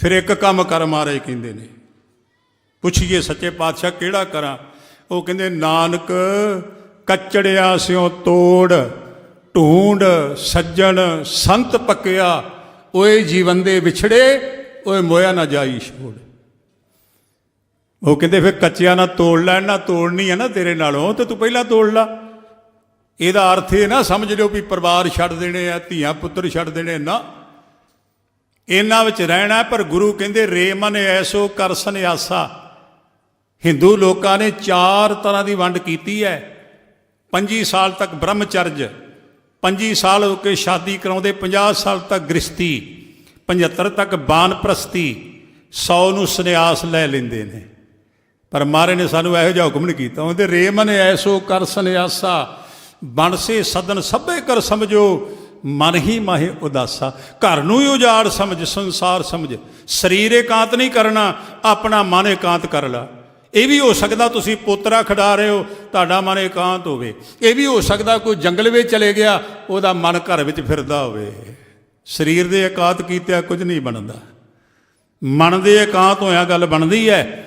ਫਿਰ ਇੱਕ ਕੰਮ ਕਰ ਮਹਾਰਾਜ ਕਹਿੰਦੇ ਨੇ। ਪੁੱਛੀਏ ਸੱਚੇ ਪਾਤਸ਼ਾਹ ਕਿਹੜਾ ਕਰਾਂ? ਉਹ ਕਹਿੰਦੇ, ਨਾਨਕ ਕੱਚੜਿਆ ਸਿਓ ਤੋੜ, ਢੂੰਡ ਸੱਜਣ ਸੰਤ ਪੱਕਿਆ, ਓਏ ਜੀਵਨ ਦੇ ਵਿਛੜੇ, ਓਏ ਮੋਇਆ ਨਾ ਜਾਈ ਛੋੜ। ਉਹ ਕਹਿੰਦੇ, ਫਿਰ ਕੱਚਿਆਂ ਨਾਲ ਤੋੜ ਲੈਣ, ਨਾ ਤੋੜਨੀ ਹੈ ਨਾ ਤੇਰੇ ਨਾਲੋਂ, ਤੇ ਤੂੰ ਪਹਿਲਾਂ ਤੋੜ ਲਾ। ਇਹਦਾ ਅਰਥ ਇਹ ਨਾ ਸਮਝ ਲਿਓ ਵੀ ਪਰਿਵਾਰ ਛੱਡ ਦੇਣੇ ਆ, ਧੀਆਂ ਪੁੱਤਰ ਛੱਡ ਦੇਣੇ ਨਾ ਇਹਨਾਂ ਵਿੱਚ ਰਹਿਣਾ ਪਰ ਗੁਰੂ ਕਹਿੰਦੇ ਰੇਮਨ ਐਸੋ ਕਰ ਸੰਿਆਸਾ ਹਿੰਦੂ ਲੋਕਾਂ ਨੇ ਚਾਰ ਤਰ੍ਹਾਂ ਦੀ ਵੰਡ ਕੀਤੀ ਹੈ। 25 ਸਾਲ ਤੱਕ ਬ੍ਰਹਮਚਰਜ 25 ਸਾਲ ਹੋ ਕੇ ਸ਼ਾਦੀ ਕਰਾਉਂਦੇ 50 ਸਾਲ ਤੱਕ ਗ੍ਰਸਤੀ 75 ਤੱਕ ਬਾਨਪ੍ਰਸਤੀ 100 ਨੂੰ ਸੰਨਿਆਸ ਲੈ ਲੈਂਦੇ ਨੇ। ਪਰ ਮਹਾਰਾਜ ਨੇ ਸਾਨੂੰ ਇਹੋ ਜਿਹਾ ਹੁਕਮ ਨਹੀਂ ਕੀਤਾ। ਉਹਦੇ ਰੇਮਨ ਐਸੋ ਕਰ ਸੰਨਿਆਸਾ। ਬਣਸੇ ਸਦਨ ਸਭੇ ਕਰ ਸਮਝੋ। ਮਨ ਹੀ ਮਾਹੇ ਉਦਾਸਾ। ਘਰ ਨੂੰ ਹੀ ਉਜਾੜ ਸਮਝ, ਸੰਸਾਰ ਸਮਝ। ਸਰੀਰ ਇਕਾਂਤ ਨਹੀਂ ਕਰਨਾ, ਆਪਣਾ ਮਨ ਇਕਾਂਤ ਕਰ ਲਾ। ਇਹ ਵੀ ਹੋ ਸਕਦਾ ਤੁਸੀਂ ਪੋਤਰਾ ਖਿਡਾ ਰਹੇ ਹੋ, ਤੁਹਾਡਾ ਮਨ ਇਕਾਂਤ ਹੋਵੇ। ਇਹ ਵੀ ਹੋ ਸਕਦਾ ਕੋਈ ਜੰਗਲ ਵਿੱਚ ਚਲੇ ਗਿਆ, ਉਹਦਾ ਮਨ ਘਰ ਵਿੱਚ ਫਿਰਦਾ ਹੋਵੇ। ਸਰੀਰ ਦੇ ਇਕਾਂਤ ਕੀਤਿਆ ਕੁਝ ਨਹੀਂ ਬਣਦਾ। ਮਨ ਦੇ ਇਕਾਂਤ ਹੋਇਆ ਗੱਲ ਬਣਦੀ ਹੈ।